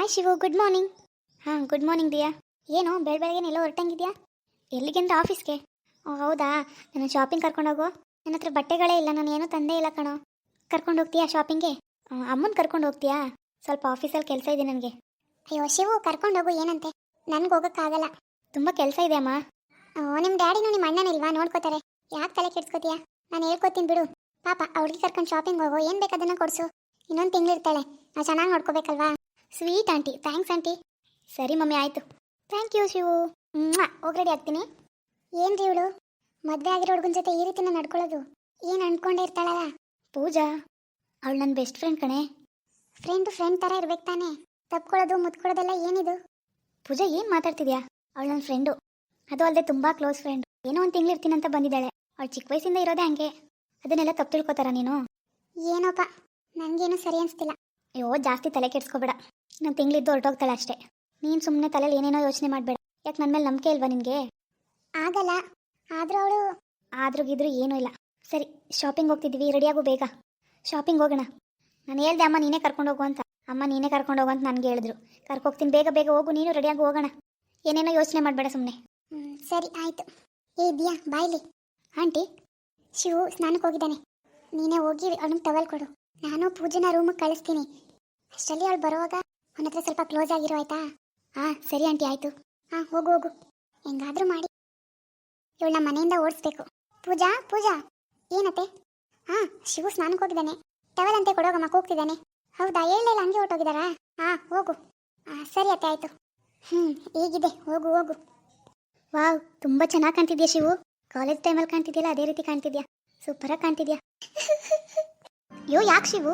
Hi Shivu good morning ಹಾಂ good morning Diya. ಏನು ಬೆಳ ಎಲ್ಲ ಹೊರಟಂಗಿದ್ಯಾ? ಎಲ್ಲಿಗೆಂದ್ರೆ ಆಫೀಸ್ಗೆ? ಓ, ಹೌದಾ? ನನ್ನ ಶಾಪಿಂಗ್ ಕರ್ಕೊಂಡೋಗು ನನ್ನ ಹತ್ರ ಬಟ್ಟೆಗಳೇ ಇಲ್ಲ, ನಾನು ಏನೂ ತಂದೇ ಇಲ್ಲ ಕಣೋ. ಕರ್ಕೊಂಡು ಹೋಗ್ತೀಯಾ ಶಾಪಿಂಗ್ಗೆ ಅಮ್ಮನ ಕರ್ಕೊಂಡು ಹೋಗ್ತೀಯಾ? ಸ್ವಲ್ಪ ಆಫೀಸಲ್ಲಿ ಕೆಲಸ ಇದೆ ನನಗೆ. ಅಯ್ಯೋ, ಶಿವು ಕರ್ಕೊಂಡೋಗು ಏನಂತೆ? ನನಗೆ ಹೋಗೋಕ್ಕಾಗಲ್ಲ. ತುಂಬ ಕೆಲಸ ಇದೆ ಅಮ್ಮ. ಓ ನಿಮ್ಮ ಡ್ಯಾಡಿನೂ ನಿಮ್ಮ ಅಣ್ಣನಿಲ್ವಾ ನೋಡ್ಕೋತಾರೆ. ಯಾಕೆ ತಲೆ ಕೆಡ್ಸ್ಕೋತೀಯಾ? ನಾನು ಹೇಳ್ಕೊತೀನಿ ಬಿಡು. ಪಾಪ, ಅವ್ಳಿಗೆ ಕರ್ಕೊಂಡು ಶಾಪಿಂಗ್ ಹೋಗು. ಏನು ಬೇಕದನ್ನು ಕೊಡಿಸು. ಇನ್ನೊಂದು ತಿಂಗಳಿರ್ತಾಳೆ. ನಾವು ಚೆನ್ನಾಗಿ ನೋಡ್ಕೋಬೇಕಲ್ವಾ? ಸ್ವೀಟ್ ಆಂಟಿ ಥ್ಯಾಂಕ್ಸ್ ಆಂಟಿ ಸರಿ ಮಮ್ಮಿ ಆಯಿತು. Thank you Shivu. ಹೋಗಿ ರೆಡಿ ಆಗ್ತೀನಿ. ಏನು ಏನ್ರಿ ಇವಳು? ಮದುವೆ ಆಗಿರೋ ಹುಡುಗನ ಜೊತೆ ಈ ರೀತಿನ ನಡ್ಕೊಳ್ಳೋದು? ಏನು ಅಂದ್ಕೊಂಡೇ ಇರ್ತಾಳಲ್ಲ? ಪೂಜಾ ಅವಳು ನನ್ನ ಬೆಸ್ಟ್ ಫ್ರೆಂಡ್ ಕಣೆ. ಫ್ರೆಂಡ್ ಫ್ರೆಂಡ್ ಥರ ಇರ್ಬೇಕು ತಾನೇ. ತಪ್ಕೊಳ್ಳೋದು ಮುತ್ಕೊಳ್ಳೋದೆಲ್ಲ ಏನಿದು? ಪೂಜಾ ಏನು ಮಾತಾಡ್ತಿದ್ಯಾ? ಅವಳು ನನ್ನ ಫ್ರೆಂಡು ಅದು ಅಲ್ಲದೆ ತುಂಬ ಕ್ಲೋಸ್ ಫ್ರೆಂಡ್ ಏನೋ ಒಂದು ತಿಂಗಳು ಅಂತ ಬಂದಿದ್ದಾಳೆ. ಅವಳು ಚಿಕ್ಕ ವಯಸ್ಸಿಂದ ಇರೋದೇ ಹಂಗೆ. ಅದನ್ನೆಲ್ಲ ತಪ್ಪು ತಿಳ್ಕೊತಾರ ನೀನು? ಏನೋಪ್ಪ ನನಗೇನು ಸರಿ ಅನಿಸ್ತಿಲ್ಲ. ಅಯ್ಯೋ ಜಾಸ್ತಿ ತಲೆ ಕೆಡ್ಸ್ಕೊಬೇಡ. ನಾನು ತಿಂಗಳಿದ್ದು ಹೊರಟೋಗ್ತಾಳೆ ಅಷ್ಟೇ. ನೀನು ಸುಮ್ಮನೆ ತಲೆಯಲ್ಲಿ ಏನೇನೋ ಯೋಚನೆ ಮಾಡಬೇಡ. ಯಾಕೆ ನನ್ನ ಮೇಲೆ ನಂಬಿಕೆ ಇಲ್ವಾ ನಿನಗೆ? ಆಗಲ್ಲ. ಆದರೂ ಅವಳು ಆದ್ರೂ ಗಿದ್ರೂ ಏನೂ ಇಲ್ಲ. ಸರಿ ಶಾಪಿಂಗ್ ಹೋಗ್ತಿದ್ವಿ ರೆಡಿಯಾಗು ಬೇಗ. ಶಾಪಿಂಗ್ ಹೋಗೋಣ. ನಾನು ಹೇಳ್ದೆ ಅಮ್ಮ ನೀನೇ ಕರ್ಕೊಂಡು ಹೋಗು ಅಂತ. ಅಮ್ಮ ನೀನೇ ಕರ್ಕೊಂಡು ಹೋಗು ಅಂತ ನನಗೆ ಹೇಳಿದ್ರು. ಕರ್ಕೋಗ್ತೀನಿ ಬೇಗ ಬೇಗ ಹೋಗು ನೀನು ರೆಡಿಯಾಗಿ ಹೋಗೋಣ. ಏನೇನೋ ಯೋಚನೆ ಮಾಡಬೇಡ ಸುಮ್ಮನೆ ಸರಿ ಆಯಿತು. ಏ ದಿಯಾ ಬಾಯ್ಲಿ ಆಂಟಿ? ಶಿವು ಸ್ನಾನಕ್ಕೆ ಹೋಗಿದ್ದಾನೆ. ನೀನೇ ಹೋಗಿ ಅವನಿಗೆ ಟವಲ್ ಕೊಡು. ನಾನು ಪೂಜೆನ ರೂಮಿಗೆ ಕಳಿಸ್ತೀನಿ. ಅಷ್ಟರಲ್ಲಿ ಅವಳು ಬರುವಾಗ ಅವನ ಹತ್ರ ಸ್ವಲ್ಪ ಕ್ಲೋಸ್ ಆಗಿರೋ ಆಯ್ತಾ? ಹಾಂ ಸರಿ ಆಂಟಿ, ಆಯಿತು. ಹಾಂ ಹೋಗು ಹೋಗು. ಹೆಂಗಾದ್ರೂ ಮಾಡಿ. ಇವಳು ನಮ್ಮ ಮನೆಯಿಂದ ಓಡಿಸ್ಬೇಕು. ಪೂಜಾ ಪೂಜಾ. ಏನತ್ತೆ? ಹಾಂ ಶಿವು ಸ್ನಾನಕ್ಕೆ ಹೋಗಿದ್ದಾನೆ. ಟವಲ್ ಅಂತೆ ಕೊಡೋಗಮ್ಮ ಕೂಗ್ತಿದ್ದಾನೆ ಹೌದಾ? ಹೇಳಿಲ್ಲ ಹಂಗೆ ಹೊರಟೋಗಿದ್ದಾರಾ? ಹಾಂ ಹೋಗು. ಹಾಂ ಸರಿ ಅತ್ತೆ, ಆಯಿತು. ಹ್ಞೂ ಹೇಗಿದೆ. ಹೋಗು ಹೋಗು. ವಾವ್, ತುಂಬ ಚೆನ್ನಾಗಿ ಕಾಣ್ತಿದ್ಯಾ ಶಿವು? ಕಾಲೇಜ್ ಟೈಮಲ್ಲಿ ಕಾಣ್ತಿದ್ಯಲ್ಲ, ಅದೇ ರೀತಿ ಕಾಣ್ತಿದ್ಯಾ? ಸೂಪರಾಗಿ ಕಾಣ್ತಿದ್ಯಾ? ಯೋ ಯಾಕೆ ಶಿವು?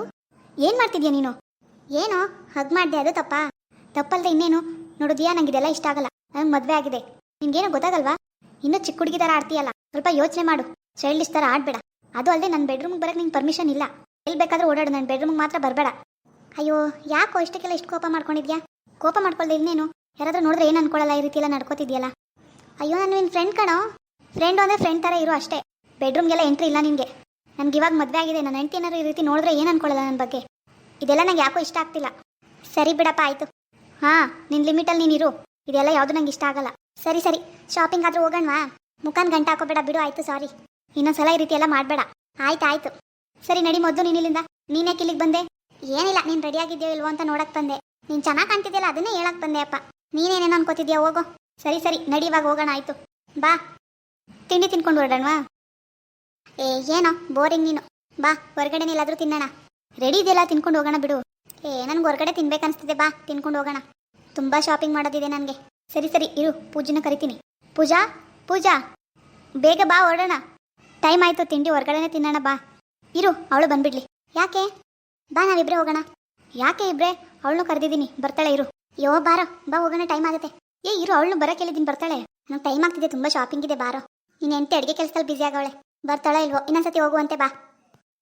ಏನು ಮಾಡ್ತಿದ್ಯಾ ನೀನು? ಏನೋ? ಹಗ್ ಮಾಡಿದೆ ಅದು ತಪ್ಪಾ? ತಪ್ಪಲ್ದೆ ಇನ್ನೇನು? ನೋಡುದಿಯಾ? ನಂಗೆ ಇದೆಲ್ಲ ಇಷ್ಟ ಆಗಲ್ಲ. ನಂಗೆ ಮದುವೆ ಆಗಿದೆ. ನಿನ್ಗೇನು ಗೊತ್ತಾಗಲ್ವಾ? ಇನ್ನೂ ಚಿಕ್ಕ ಹುಡುಗಿ ಥರ ಆಡ್ತೀಯಲ್ಲ. ಸ್ವಲ್ಪ ಯೋಚನೆ ಮಾಡು. ಚೈಲ್ಡಿಶ್ ಥರ ಆಡಬೇಡ. ಅದು ಅಲ್ಲದೆ ನನ್ನ ಬೆಡ್ರೂಮ್ಗೆ ಬರೋಕ್ಕೆ ನಿಂಗೆ ಪರ್ಮಿಷನ್ ಇಲ್ಲ. ಎಲ್ಲಿ ಬೇಕಾದ್ರೂ ಓಡಾಡು. ನನ್ನ ಬೆಡ್ರೂಮ್ಗೆ ಮಾತ್ರ ಬರಬೇಡ. ಅಯ್ಯೋ, ಯಾಕೋ ಇಷ್ಟಕ್ಕೆಲ್ಲ ಇಷ್ಟು ಕೋಪ ಮಾಡ್ಕೊಂಡಿದ್ಯಾ? ಕೋಪ ಮಾಡ್ಕೊಳ್ದೆ ಇನ್ನೇನು? ಯಾರಾದ್ರೂ ನೋಡಿದ್ರೆ ಏನು ಅನ್ಕೊಳ್ಳಲ್ಲ ಈ ರೀತಿಯೆಲ್ಲ ಎಲ್ಲ ಅಯ್ಯೋ, ನಾನು ನಿನ್ನ ಫ್ರೆಂಡ್ ಕಣೋ. ಫ್ರೆಂಡು ಅಂದರೆ ಫ್ರೆಂಡ್ ಥರ ಇರು ಅಷ್ಟೇ. ಬೆಡ್ರೂಮ್ಗೆಲ್ಲ ಎಂಟ್ರಿ ಇಲ್ಲ ನಿನಗೆ. ನನಗೆ ಇವಾಗ ಮದುವೆ ಆಗಿದೆ. ನನ್ನ ಹೆಂಡತಿ ಏನಾದ್ರು ಈ ರೀತಿ ನೋಡಿದ್ರೆ ಏನು ಅನ್ಕೊಳ್ಳಲ್ಲ ನನ್ನ ಬಗ್ಗೆ? ಇದೆಲ್ಲ ನಂಗೆ ಯಾಕೋ ಇಷ್ಟ ಆಗ್ತಿಲ್ಲ. ಸರಿ ಬಿಡಪ್ಪ, ಆಯಿತು. ಹಾಂ ನಿನ್ನ ಲಿಮಿಟಲ್ಲಿ ನೀನಿರು ಇದೆಲ್ಲ ಯಾವುದು ನಂಗೆ ಇಷ್ಟ ಆಗಲ್ಲ. ಸರಿ ಸರಿ. ಶಾಪಿಂಗ್ ಆದರೂ ಹೋಗೋಣವಾ? ಮುಖಾನ್ ಗಂಟೆ ಹಾಕೋಬೇಡ, ಬಿಡು, ಆಯಿತು ಸಾರಿ ಇನ್ನೊಂದ್ಸಲ ಈ ರೀತಿ ಎಲ್ಲ ಮಾಡಬೇಡ. ಆಯ್ತು, ಆಯಿತು. ಸರಿ, ನಡಿ, ಮೊದಲು ನೀನು ಇಲ್ಲಿಂದ. ನೀನೇ ಕಿಲ್ಲಿಗೆ ಬಂದೆ? ಏನಿಲ್ಲ, ನೀನು ರೆಡಿಯಾಗಿದ್ಯೋ ಇಲ್ವೋ ಅಂತ ನೋಡಕ್ಕೆ ಬಂದೆ. ನೀನು ಚೆನ್ನಾಗಿ ಕಾಣ್ತಿದ್ಯಲ್ಲ, ಅದನ್ನೇ ಹೇಳಕ್ ಬಂದೆ, ಅಪ್ಪ. ನೀನೇನೇನು ಅನ್ಕೋತಿದ್ಯಾ, ಹೋಗೋ. ಸರಿ ಸರಿ, ನಡಿ, ಇವಾಗ ಹೋಗೋಣ, ಆಯಿತು. ಬಾ. ತಿಂಡಿ ತಿನ್ಕೊಂಡು ಹೊರಡೋಣವಾ? ಏ, ಏನೋ, ಬೋರಿಂಗ್ ನೀನು. ಬಾ ಹೊರಗಡೆ ಎಲ್ಲಾದರೂ ತಿನ್ನೋಣ. ರೆಡಿ ಇದೆಯಲ್ಲ, ತಿನ್ಕೊಂಡು ಹೋಗೋಣ ಬಿಡು. ಏ, ನನ್ಗೆ ಹೊರಗಡೆ ತಿನ್ಬೇಕನ್ಸ್ತಿದೆ ಬಾ, ತಿನ್ಕೊಂಡು ಹೋಗೋಣ. ತುಂಬ ಶಾಪಿಂಗ್ ಮಾಡೋದಿದೆ ನನಗೆ. ಸರಿ ಸರಿ, ಇರು, ಪೂಜೆನ ಕರಿತೀನಿ. ಪೂಜಾ ಪೂಜಾ. ಬೇಗ ಬಾ, ಹೊರಡೋಣ. ಟೈಮ್ ಆಯಿತು, ತಿಂಡಿ ಹೊರಗಡೆನೆ ತಿನ್ನೋಣ, ಬಾ. ಇರು, ಅವಳು ಬಂದ್ಬಿಡ್ಲಿ. ಯಾಕೆ? ಬಾ, ನಾವಿಬ್ರೇ ಹೋಗೋಣ. ಯಾಕೆ ಇಬ್ರೆ? ಅವಳನ್ನು ಕರೆದಿದ್ದೀನಿ. ಬರ್ತಾಳೆ, ಇರು. ಯೋ, ಬಾರೋ, ಬಾ, ಹೋಗೋಣ ಟೈಮ್ ಆಗುತ್ತೆ. ಏ, ಇರು, ಅವಳನ್ನು ಬರೋ ಕೇಳಿದ್ದೀನಿ ಬರ್ತಾಳೆ. ನಂಗೆ ಟೈಮ್ ಆಗ್ತಿದೆ, ತುಂಬ ಶಾಪಿಂಗ್ ಇದೆ, ಬಾರೋ. ನೀನು ಎಂಟು ಅಡುಗೆ ಕೆಲಸದಲ್ಲಿ ಬ್ಯುಸಿ ಆಗವಳೆ. ಬರ್ತಾಳೆ ಇಲ್ವೋ? ಇನ್ನೊಂದ್ಸತಿ ಹೋಗುವಂತೆ ಬಾ.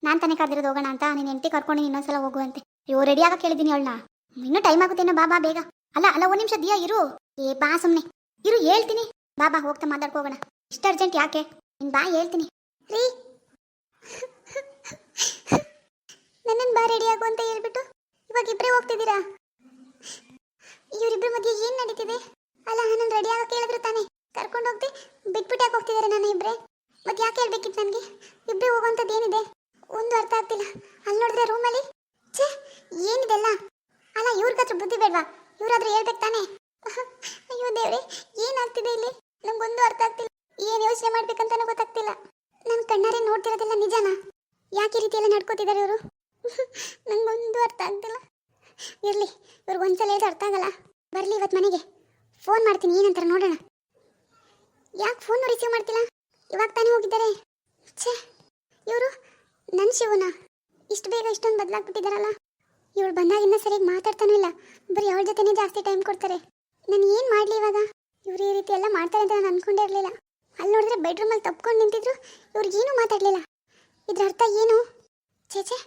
ನಾನು ತಾನೇ ಕರೆದಿರೋದು ಹೋಗೋಣ ಅಂತ. ನೀನು ಎಂಟಿ ಕರ್ಕೊಂಡು ಇನ್ನೊಂದ್ಸಲ ಹೋಗುವಂತೆ ಅಯ್ಯೋ ರೆಡಿ ಆಗಕ್ಕೆ ಕೇಳಿದ್ದೀನಿ ಅವಳನ್ನ. ಇನ್ನೂ ಟೈಮ್ ಆಗುತ್ತೇನೋ ಬಾಬಾ ಬೇಗ. ಅಲ್ಲ ಅಲ್ಲ, ಒಂದು ನಿಮಿಷ ದಿಯಾ ಇರು. ಏ, ಬಾ ಸುಮ್ಮನೆ ಇರು, ಹೇಳ್ತೀನಿ. ಬಾ ಬಾ, ಹೋಗ್ತಾ ಮಾತಾಡ್ಕೋಗೋಣ ಇಷ್ಟು ಅರ್ಜೆಂಟ್ ಯಾಕೆ? ನೀನು ಬಾ, ಹೇಳ್ತೀನಿ. ರೀ. ನನ್ನನ್ನು ಬಾ ರೆಡಿ ಆಗು ಅಂತ ಹೇಳ್ಬಿಟ್ಟು ಇವಾಗ ಇಬ್ಬರೇ ಹೋಗ್ತಿದ್ದೀರಾ? ಇವರಿಬ್ಬರ ಮಧ್ಯೆ ಏನು ನಡೀತಿದೆ? ಅಲ್ಲ ನಾನು ರೆಡಿ ಆಗಕ್ಕೆ ಹೇಳಿದ್ರು ತಾನೇ. ಕರ್ಕೊಂಡು ಹೋಗ್ತಿ ಬಿಟ್ಬಿಟ್ಟು ಯಾಕೆ ಹೋಗ್ತಿದ್ದಾರೆ ನಾನು ಇಬ್ಬರೇ ಮತ್ತೆ ಯಾಕೆ ಹೇಳ್ಬೇಕಿತ್ತು ನನಗೆ? ಇಬ್ಬರೇ ಹೋಗುವಂಥದ್ದು ಏನಿದೆ ಒಂದು ಅರ್ಥ ಆಗ್ತಿಲ್ಲ ಅಲ್ಲಿ ನೋಡಿದ್ರೆ ರೂಮಲ್ಲಿ ಛೇ ಏನಿದೆಲ್ಲ ಅಲ್ಲ ಇವ್ರಿಗತ್ರ ಬುದ್ಧಿ ಬೇಡವಾ ಇವ್ರಾದ್ರೂ ಹೇಳ್ಬೇಕು ತಾನೇ ಅಯ್ಯೋ ದೇವ್ರೆ ಏನಾಗ್ತಿದೆ ಇಲ್ಲಿ ನಂಗೊಂದು ಅರ್ಥ ಆಗ್ತಿಲ್ಲ ಏನು ಯೋಚನೆ ಮಾಡ್ಬೇಕಂತಾನೂ ಗೊತ್ತಾಗ್ತಿಲ್ಲ ನನ್ನ ಕಣ್ಣಾರೆ ನೋಡ್ತಿರೋದೆಲ್ಲ ನಿಜನಾ ಯಾಕೆ ಈ ರೀತಿ ಎಲ್ಲ ನಡ್ಕೋತಿದ್ದಾರೆ ಇವರು ನಂಗೊಂದು ಅರ್ಥ ಆಗ್ತಿಲ್ಲ ಇರಲಿ ಇವ್ರಿಗೆ ಒಂದ್ಸಲ ಹೇಳಿದ್ರೆ ಅರ್ಥ ಆಗಲ್ಲ. ಬರಲಿ ಇವತ್ತು ಮನೆಗೆ. ಫೋನ್ ಮಾಡ್ತೀನಿ, ಏನಂತಾರೆ ನೋಡೋಣ. ಯಾಕೆ ಫೋನ್ ರಿಸೀವ್ ಮಾಡ್ತಿಲ್ಲ? ಇವಾಗ ತಾನೇ ಹೋಗಿದ್ದಾರೆ. ಛೇ, ಇವರು ನನ್ನ ಶಿವನ? ಇಷ್ಟು ಬೇಗ ಇಷ್ಟೊಂದು ಬದಲಾಗ್ಬಿಟ್ಟಿದ್ದಾರಲ್ಲ. ಇವಳು ಬಂದಾಗಿಂದ ಸರಿಯಾಗಿ ಮಾತಾಡ್ತಾನೂ ಇಲ್ಲ. ಬರೀ ಅವಳ ಜೊತೆನೇ ಜಾಸ್ತಿ ಟೈಮ್ ಕೊಡ್ತಾರೆ. ನಾನು ಏನು ಮಾಡಲಿ ಇವಾಗ? ಇವ್ರು ಈ ರೀತಿ ಎಲ್ಲ ಮಾಡ್ತಾರೆ ಅಂತ ನಾನು ಅನ್ಕೊಂಡೇ ಇರಲಿಲ್ಲ. ಅಲ್ಲಿ ನೋಡಿದ್ರೆ ಬೆಡ್ರೂಮಲ್ಲಿ ತಪ್ಕೊಂಡು ನಿಂತಿದ್ರು ಇವ್ರಿಗೇನು ಮಾತಾಡಲಿಲ್ಲ. ಇದ್ರ ಅರ್ಥ ಏನು? ಛೇ ಛೇ.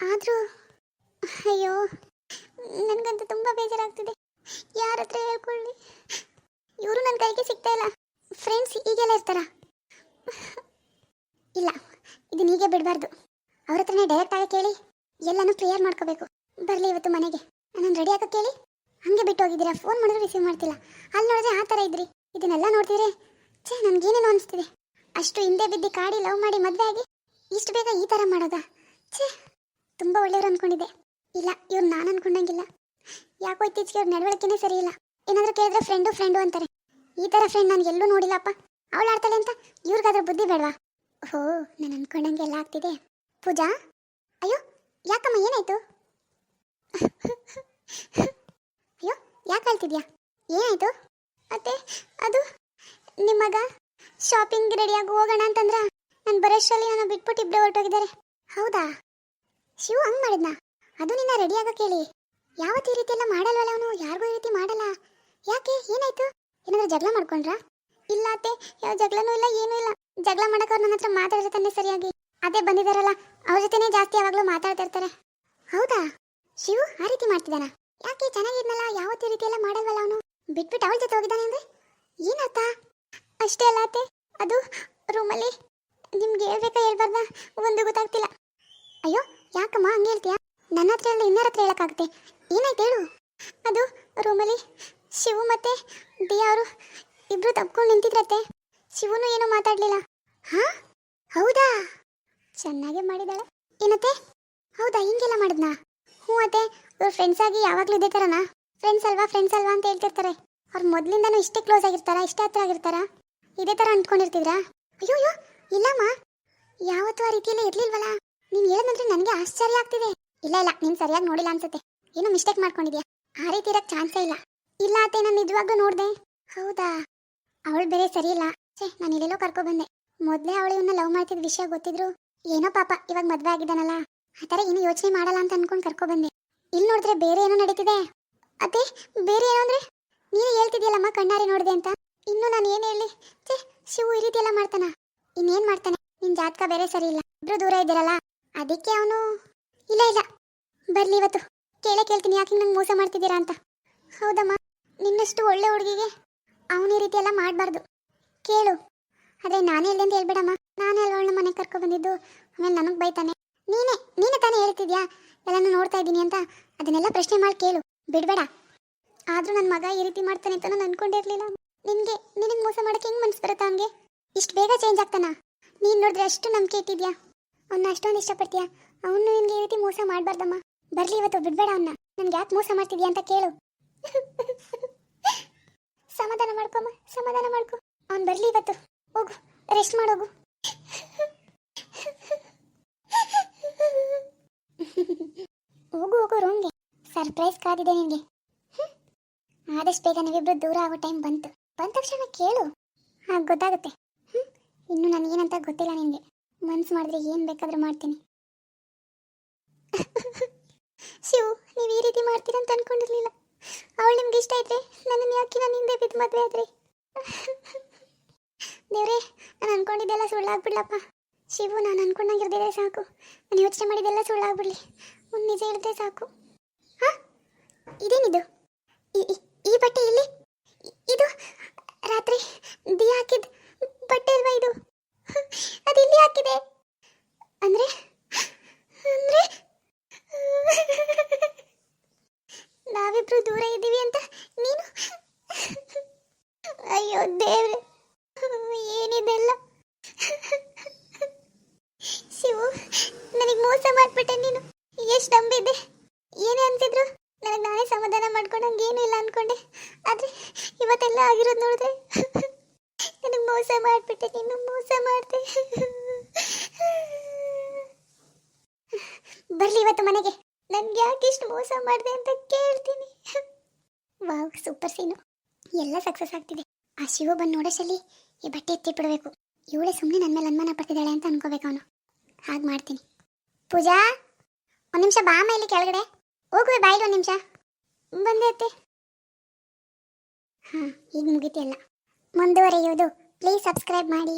ಆದರೂ ಅಯ್ಯೋ, ನನಗಂತೂ ತುಂಬ ಬೇಜಾರಾಗ್ತಿದೆ. ಯಾರ ಹತ್ರ ಹೇಳ್ಕೊಳ್ಳಿ. ಇವರು ನನ್ನ ಕೈಗೆ ಸಿಗ್ತಾ ಇಲ್ಲ. ಫ್ರೆಂಡ್ಸ್ ಹೀಗೆಲ್ಲ ಇರ್ತಾರ. ಇಲ್ಲ ಇದನ್ನ ಹೀಗೆ ಬಿಡಬಾರ್ದು. ಅವ್ರ ಹತ್ರನೇ ಡೈರೆಕ್ಟ್ ಆಗಿ ಕೇಳಿ, ಎಲ್ಲನೂ ಕ್ಲಿಯರ್ ಮಾಡ್ಕೋಬೇಕು. ಬರಲಿ ಇವತ್ತು ಮನೆಗೆ. ನಾನು ರೆಡಿ ಆಗೋ ಕೇಳಿ. ಹಂಗೆ ಬಿಟ್ಟು ಹೋಗಿದ್ದೀರಾ? ಫೋನ್ ಮಾಡಿದ್ರೆ ರಿಸೀವ್ ಮಾಡ್ತಿಲ್ಲ. ಅಲ್ಲಿ ನೋಡಿದ್ರೆ ಆ ಥರ ಇದ್ರಿ. ಇದನ್ನೆಲ್ಲ ನೋಡ್ತಿದ್ರೆ, ಛೇ ನನ್ಗೇನೇನೋ ಅನಿಸ್ತಿದೆ. ಅಷ್ಟು ಹಿಂದೆ ಬಿದ್ದು ಕಾಡಿ ಲವ್ ಮಾಡಿ ಮದುವೆ ಆಗಿ, ಇಷ್ಟು ಬೇಗ ಈ ಥರ ಮಾಡೋದಾ? ಛೇ, ತುಂಬ ಒಳ್ಳೆಯವ್ರು ಅನ್ಕೊಂಡಿದ್ದೆ. ಇಲ್ಲ, ಇವ್ರು ನಾನು ಅನ್ಕೊಂಡಂಗಿಲ್ಲ. ಯಾಕೋ ಇತ್ತೀಚೆಗೆ ಇವ್ರ ನಡವಳಿಕೆನೇ ಸರಿ ಇಲ್ಲ ಏನಾದರೂ ಕೇಳಿದ್ರೆ ಫ್ರೆಂಡು ಫ್ರೆಂಡು ಅಂತಾರೆ. ಈ ಥರ ಫ್ರೆಂಡ್ ನಾನು ಎಲ್ಲೂ ನೋಡಿಲ್ಲಪ್ಪ. ಅವಳು ಆಡ್ತಾಳೆ ಅಂತ ಇವ್ರಿಗಾದ್ರೂ ಬುದ್ಧಿ ಬೇಡವಾ? ಓಹೋ ನಾನು ಅನ್ಕೊಂಡಂಗೆ ಎಲ್ಲ ಆಗ್ತಿದೆ. ಪೂಜಾ? ಅಯ್ಯೋ, ಯಾಕಮ್ಮ, ಏನಾಯ್ತು? ಅಯ್ಯೋ, ಯಾಕೆ ಅಳ್ತಿದ್ಯಾ? ಏನಾಯ್ತು? ಅತ್ತೆ, ಅದು ನಿಮ್ಮ ಮಗ ಶಾಪಿಂಗ್ ರೆಡಿಯಾಗಿ ಹೋಗೋಣ ಅಂತಂದ್ರ ನಾನು ಬರೋಷ್ಟರಲ್ಲಿ ನಾನು ಬಿಟ್ಬಿಟ್ಟು ಇಬ್ಬರೇ ಹೊರಟೋಗಿದ್ದಾರೆ. ಹೌದಾ? ಶಿವ, ಹಂಗೆ ಮಾಡಿದ್ನಾ? ಅದು ನಿನ್ನ ರೆಡಿ ಆಗೋ ಕೇಳಿ. ಯಾವತ್ತು ಈ ರೀತಿ ಎಲ್ಲ ಮಾಡಲ್ವಲ್ಲ ಅವನು? ಯಾರಿಗೂ ಈ ರೀತಿ ಮಾಡಲ್ಲ. ಯಾಕೆ? ಏನಾಯ್ತು? ಏನಾದ್ರೂ ಜಗಳ ಮಾಡ್ಕೊಂಡ್ರಾ? ಇಲ್ಲ ಅತ್ತೆ, ಯಾವ ಜಗಳನೂ ಇಲ್ಲ, ಏನೂ ಇಲ್ಲ. ಜಗಳ ಮಾಡಕ್ ಅವ್ರು ನನ್ನ ಹತ್ರ ಮಾತಾಡಿರ್ತಾನೆ ಸರಿಯಾಗಿ. ಅದೇ ಬಂದಿದಾರಲ್ಲ, ಅವ್ರ ಜೊತೆನೇ ಜಾಸ್ತಿ ಯಾವಾಗಲೂ ಮಾತಾಡ್ತಾ ಇರ್ತಾರೆ. ಹೌದಾ? ಶಿವು, ಆ ರೀತಿ ಮಾಡ್ತಿದ್ದಾನ? ಯಾಕೆ ಚೆನ್ನಾಗಿದ್ನಲ್ಲ, ಯಾವತ್ತು ಈ ರೀತಿ ಎಲ್ಲ ಮಾಡಲ್ವಲ್ಲ ಅವನು? ಬಿಟ್ಬಿಟ್ಟು ಅವಳ ಜೊತೆ ಹೋಗಿದ್ದಾನೆ ಅಂದ್ರೆ? ಏನರ್ಥ? ಅಷ್ಟೇ ಅಲ್ಲ ಅತ್ತೆ, ಅದು ರೂಮಲ್ಲಿ ನಿಮ್ಗೆ ಹೇಳ್ಬೇಕಾ ಹೇಳ್ಬಾರ್ದ? ಒಂದು ಗೊತ್ತಾಗ್ತಿಲ್ಲ. ಅಯ್ಯೋ, ಯಾಕಮ್ಮ, ಹಂಗೆ ಹೇಳ್ತೀಯಾ? ನನ್ನ ಹತ್ರ ಎಲ್ಲ ಇನ್ನಾರ ಹತ್ರ ಹೇಳಕ್ಕಾಗುತ್ತೆ. ಏನಾಯ್ತು ಹೇಳು. ಅದು ರೂಮಲ್ಲಿ ಶಿವು ಮತ್ತೆ ದಿಯಾ ಅವರು ಇಬ್ರು ತಪ್ಕೊಂಡು ನಿಂತಿದ್ರತ್ತೆ ಶಿವನು ಏನೂ ಮಾತಾಡ್ಲಿಲ್ಲ. ಹಾ? ಹೌದಾ? ಚೆನ್ನಾಗೆ ಮಾಡಿದಾಳೆ ಏನತ್ತೆ? ಹೌದಾ, ಹಿಂಗೆಲ್ಲ ಮಾಡಿದ್ನಾ? ಹ್ಞೂ ಅತ್ತೆ, ಇವ್ರ ಫ್ರೆಂಡ್ಸ್ ಆಗಿ ಯಾವಾಗಲೂ ಇದೇ ಥರನಾ ಫ್ರೆಂಡ್ಸ್ ಅಲ್ವಾ ಫ್ರೆಂಡ್ಸ್ ಅಲ್ವಾ ಅಂತ ಹೇಳ್ತಿರ್ತಾರೆ. ಅವ್ರು ಮೊದಲಿಂದನೂ ಇಷ್ಟೇ ಕ್ಲೋಸ್ ಆಗಿರ್ತಾರ, ಇಷ್ಟೇ ಹತ್ರ ಆಗಿರ್ತಾರಾ? ಇದೇ ಥರ ಅಂದ್ಕೊಂಡಿರ್ತಿದ್ರಾ? ಅಯ್ಯೋ ಅಯ್ಯೋ, ಇಲ್ಲಮ್ಮ. ಯಾವತ್ತೂ ಆ ರೀತಿಯಲ್ಲೇ ಇರಲಿಲ್ವಲ್ಲ? ನೀನು ಹೇಳೋದಂದ್ರೆ ನನಗೆ ಆಶ್ಚರ್ಯ ಆಗ್ತಿದೆ. ಇಲ್ಲ ಇಲ್ಲ, ನೀನು ಸರಿಯಾಗಿ ನೋಡಿಲ್ಲ ಅನ್ಸುತ್ತೆ. ಏನೋ ಮಿಸ್ಟೇಕ್ ಮಾಡ್ಕೊಂಡಿದ್ಯಾ? ಆ ರೀತಿ ಇರಕ್ಕೆ ಚಾನ್ಸೇ ಇಲ್ಲ. ಇಲ್ಲ ಅತ್ತೆ, ನಾನು ನಿಜವಾಗ್ಲೂ ನೋಡ್ದೆ. ಹೌದಾ? ಅವಳು ಬೇರೆ ಸರಿ ಇಲ್ಲ. ಛೇ, ನಾನು ಇಲ್ಲೆಲ್ಲೋ ಕರ್ಕೊ ಬಂದೆ ಮೊದಲೇ ಅವಳು ಇವನ್ನ ಲವ್ ಮಾಡ್ತಿದ್ದ ವಿಷಯ ಗೊತ್ತಿದ್ರು. ಏನೋ ಪಾಪ, ಇವಾಗ ಮದ್ವೆ ಆಗಿದ್ದಾನಲ್ಲ. ಆ ಥರ ಏನು ಯೋಚನೆ ಮಾಡಲ್ಲ ಅಂತ ಅನ್ಕೊಂಡು ಕರ್ಕೊ ಬಂದೆ ಇಲ್ಲಿ ನೋಡಿದ್ರೆ ಬೇರೆ ಏನೋ ನಡೀತಿದೆ? ಅದೇ ಬೇರೆ ಏನೋ ಅಂದ್ರೆ? ನೀನು ಹೇಳ್ತಿದ್ಯಲ್ಲಮ್ಮ ಕಣ್ಣಾರಿ ನೋಡಿದೆ ಅಂತ? ಇನ್ನು ನಾನು ಏನು ಹೇಳಿ? ಛೇ, ಶಿವು ಈ ರೀತಿ ಎಲ್ಲ ಮಾಡ್ತಾನ? ಇನ್ನೇನ್ ಮಾಡ್ತಾನೆ? ನಿನ್ ಜಾತಕ ಬೇರೆ ಸರಿ ಇಲ್ಲ. ಇಬ್ರು ದೂರ ಇದ್ದೀರಲ್ಲ? ಅದಕ್ಕೆ ಅವನು ಇಲ್ಲ ಇಲ್ಲ. ಬರ್ಲಿ ಇವತ್ತು. ಕೇಳೇ ಕೇಳ್ತೀನಿ, ಯಾಕೆ ನಂಗೆ ಮೋಸ ಮಾಡ್ತಿದ್ದೀರಾ ಅಂತ. ಹೌದಮ್ಮ, ನಿನ್ನಷ್ಟು ಒಳ್ಳೆ ಹುಡುಗಿಗೆ ಅವನ ಈ ರೀತಿ ಎಲ್ಲ ಮಾಡಬಾರ್ದು. ಕೇಳು. ಅದೇ ನಾನೇ ಹೇಳ್ದೆ ಅಂತ ಹೇಳ್ಬೇಡಮ್ಮ. ನಾನೇ ಅಲ್ವಳನ್ನ ಮನೆ ಕರ್ಕೊ ಬಂದಿದ್ದು? ಆಮೇಲೆ ನನಗೆ ಬೈತಾನೆ. ನೀನೇ ನೀನೇ ತಾನೇ ಹೇಳ್ತಿದ್ಯಾ? ಎಲ್ಲಾನು ನೋಡ್ತಾ ಇದ್ದೀನಿ ಅಂತ. ಅದನ್ನೆಲ್ಲ ಪ್ರಶ್ನೆ ಮಾಡಿ ಕೇಳು. ಬಿಡಬೇಡ. ಆದರೂ ನನ್ನ ಮಗ ಈ ರೀತಿ ಮಾಡ್ತಾನೆ ಅಂತ ನಾನು ಅನ್ಕೊಂಡಿರ್ಲಿಲ್ಲ ನಿನಗೆ ನಿನಗೆ ಮೋಸ ಮಾಡೋಕ್ಕೆ ಹೆಂಗೆ ಮನ್ಸು ಬರುತ್ತಾ ಅವನಿಗೆ? ಇಷ್ಟು ಬೇಗ ಚೇಂಜ್ ಆಗ್ತಾನ? ನೀನು ನೋಡಿದ್ರೆ ಅಷ್ಟು ನಂಬಿಕೆ ಇಟ್ಟಿದ್ಯಾ? ಅವನ್ನ ಅಷ್ಟೊಂದು ಇಷ್ಟಪಡ್ತೀಯಾ? ಅವನು ನಿನ್ಗೆ ಈ ರೀತಿ ಮೋಸ ಮಾಡಬಾರ್ದಮ್ಮ. ಬರ್ಲಿ ಇವತ್ತು, ಬಿಡ್ಬೇಡ ಅವನ್ನ ನನ್ಗೆ ಯಾಕೆ ಮೋಸ ಮಾಡ್ತಿದ್ಯಾ ಅಂತ ಕೇಳು. ಸಮಾಧಾನ ಮಾಡ್ಕೊಮ್ಮ, ಸಮಾಧಾನ ಮಾಡ್ಕೊ. ಅವ್ನು ಬರ್ಲಿ ಇವತ್ತು. ಹೋಗು ರೆಸ್ಟ್ ಮಾಡೋಗು. ಹೋಗು ಹೋಗು ರೂಮ್ಗೆ ಸರ್ಪ್ರೈಸ್ ಕಾದಿದೆ ನಿನಗೆ. ಆದಷ್ಟು ಬೇಗ ನೀವಿಬ್ರು ದೂರ ಆಗೋ ಟೈಮ್ ಬಂತು. ಬಂದ ತಕ್ಷಣ ಕೇಳು. ಹಾಗೆ ಗೊತ್ತಾಗುತ್ತೆ. ಹ್ಞೂ ಇನ್ನು ನನಗೇನಂತ ಗೊತ್ತಿಲ್ಲ ನಿನಗೆ. ಮನ್ಸು ಮಾಡಿದ್ರೆ ಏನು ಬೇಕಾದರೂ ಮಾಡ್ತೀನಿ. ಶಿವು ನೀವು ಈ ರೀತಿ ಮಾಡ್ತೀರ ಅಂತ ಅನ್ಕೊಂಡಿರ್ಲಿಲ್ಲ. ಅವಳು ನಿಮ್ಗೆ ಇಷ್ಟ ಇದ್ರೆ ನನ್ನನ್ನು ಯಾಕೆ ನಾನು ಹಿಂದೆ ಬಿದ್ದು ಮದುವೆ ಆದ್ರಿ? ದೇವ್ರೆ, ನಾನು ಅನ್ಕೊಂಡಿದ್ದೆಲ್ಲ ಸುಳ್ಳಾಗ್ಬಿಡ್ಲಪ್ಪ. ಶಿವು, ನಾನು ಅನ್ಕೊಂಡಂಗಿರ್ದಿದೆ ಸಾಕು. ನಾನು ಯೋಚನೆ ಮಾಡಿದ್ದೆಲ್ಲ ಸುಳ್ಳಾಗ್ಬಿಡ್ಲಿ. ಒಂದು ನಿಜ ಹೇಳಿದ್ರೆ ಸಾಕು. ಹಾ? ಇದೇನಿದು? ಈ ಬಟ್ಟೆ ಇಲ್ಲಿ? ಇದು ರಾತ್ರಿ ದಿ ಹಾಕಿದ ಬಟ್ಟೆ ಅಲ್ವಾ ಇದು? ಅದು ಇಲ್ಲಿ ಹಾಕಿದೆ. ಅಂದ್ರೆ? ಅಂದ್ರೆ? ನಾವಿಬ್ರು ದೂರ ಇದ್ದೀವಿ ಅಂತ ನೀನು? ಅಯ್ಯೋ ದೇವ್ರೆ, ಏನಿದೆಲ್ಲ? ಶಿವು, ನನಗೆ ಮೋಸ ಮಾಡ್ಬಿಟ್ಟೆ ನೀನು. ಎಷ್ಟು ನಂಬಿದ್ದೆ ಏನೇ ಅಂತಿದ್ರು ನನಗೆ ನಾನೇ ಸಮಾಧಾನ ಮಾಡ್ಕೊಂಡಂಗೆ ಏನೂ ಇಲ್ಲ ಅನ್ಕೊಂಡೆ. ಆದ್ರೆ ಇವತ್ತೆಲ್ಲ ಆಗಿರೋದು ನೋಡಿದ್ರೆ ನನಗೆ ಮೋಸ ಮಾಡ್ಬಿಟ್ಟೆ ನೀನು, ಮೋಸ ಮಾಡಿದೆ. ಬರ್ಲಿ ಇವತ್ತು ಮನೆಗೆ. ನನ್ಗೆ ಯಾಕೆ ಇಷ್ಟು ಮೋಸ ಮಾಡಿದೆ ಅಂತ ಕೇಳ್ತೀನಿ. ವಾವ್ ಸೂಪರ್ ಸೀನು ಎಲ್ಲ ಸಕ್ಸಸ್ ಆಗ್ತಿದೆ. ಆ ಶಿವ ಬಂದು ನೋಡೋಸಲ್ಲಿ ಈ ಬಟ್ಟೆ ಎತ್ತಿಟ್ಬಿಡ್ಬೇಕು. ಇವಳೆ ಸುಮ್ಮನೆ ನನ್ನ ಮೇಲೆ ಅನುಮಾನ ಪಡ್ತಿದ್ದಾಳೆ ಅಂತ ಅನ್ಕೋಬೇಕು ಅವನು. ಹಾಗೆ ಮಾಡ್ತೀನಿ. ಪೂಜಾ, ಒಂದು ನಿಮಿಷ ಬಾ ಇಲ್ಲಿ ಕೆಳಗಡೆ. ಹೋಗುವೆ ಬಾಯ್ ಒಂದು ನಿಮಿಷ. ಬಂದೆ ಅತ್ತೆ. ಹಾಂ, ಈಗ ಮುಗೀತಿಲ್ಲ ಮುಂದುವರೆಯುವುದು. ಪ್ಲೀಸ್ ಸಬ್ಸ್ಕ್ರೈಬ್ ಮಾಡಿ.